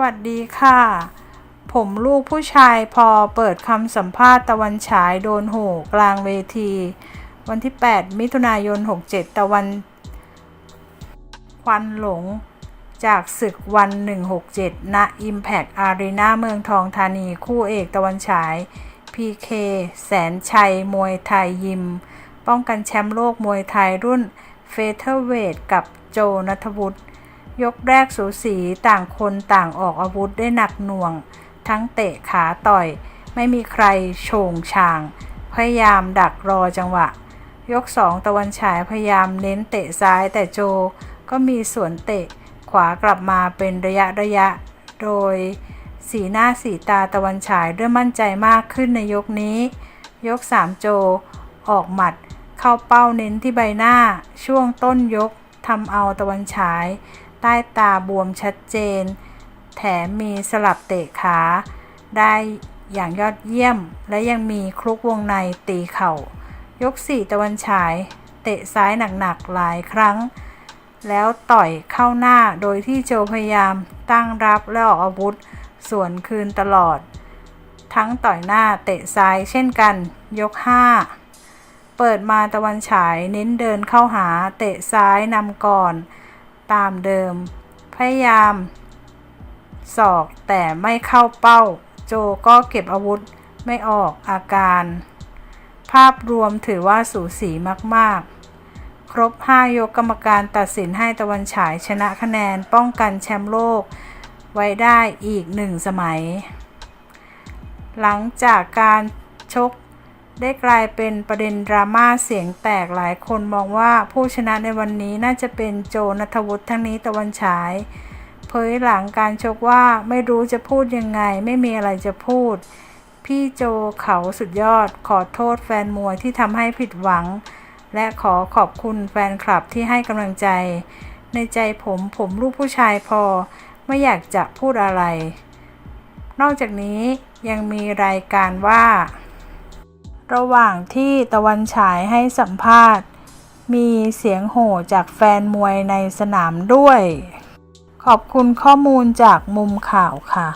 วัสดีค่ะ ผมลูกผู้ชายพอเปิดคำสัมภาษณ์ตะวันฉายโดนโหกลางเวที วันที่ 8 มิถุนายน 67 ตะวัน ควันหลง จากศึกวัน 167 ณ Impact Arena เมืองทองธานี คู่เอกตะวันฉาย PK แสนชัย มวยไทยยิม ป้องกันแชมป์โลกมวยไทยรุ่นเฟเธอร์เวทกับโจนัทวุฒิ ยกแรกสูสีต่างคนต่างออกอาวุธได้หนักหน่วง ทั้งเตะขาต่อย ไม่มีใครโฉงฉาง พยายามดักรอจังหวะ ยกสองตะวันฉายพยายามเน้นเตะซ้ายแต่โจก็มีสวนเตะขวากลับมาเป็นระยะระยะ โดย สีหน้าสีตาตะวันฉายเริ่มมั่นใจมากขึ้นในยกนี้ ยก3โจ ออกหมัด เข้าเป้าเน้นที่ใบหน้า ช่วงต้นยกทำเอาตะวันฉาย ใต้ตาบวมชัดเจน แถมมีสลับเตะขา ได้อย่างยอดเยี่ยม และยังมีคลุกวงในตีเข่า ยก4ตะวันฉาย เตะซ้ายหนักๆหลายครั้ง แล้วต่อยเข้าหน้าโดยที่โจพยายามตั้งรับและออกอาวุธส่วนคืนตลอด ทั้งต่อยหน้าเตะซ้ายเช่นกัน ยก5เปิดมาตะวันฉายเน้นเดินเข้าหาเตะซ้ายนำก่อน ตามเดิม พยายามศอกแต่ไม่เข้าเป้า โจก็เก็บอาวุธไม่ออกอาการ ภาพรวมถือว่าสูสีมากๆ ครบ 5 ยกกรรมการตัดสินให้ตะวันฉายชนะคะแนนป้องกันแชมป์โลก ไว้ได้อีกหนึ่งสมัย หลังจากการชก ได้กลายเป็นประเด็นดราม่าเสียงแตกหลายคนมองว่าผู้ชนะในวันนี้น่าจะเป็นโจนัทวุฒิทั้งนี้ตะวันฉาย เผยหลังการชกว่าไม่รู้จะพูดยังไง ไม่มีอะไรจะพูด พี่โจเขาสุดยอด ขอโทษแฟนมวยที่ทำให้ผิดหวัง และขอขอบคุณแฟนคลับที่ให้กำลังใจ ในใจผมผมลูกผู้ชายพอ ไม่อยากจะพูดอะไร นอกจากนี้ยังมีรายการว่า ระหว่างที่ตะวันฉายให้สัมภาษณ์ มีเสียงโห่จากแฟนมวยในสนามด้วย ขอบคุณข้อมูลจากมุมข่าวค่ะ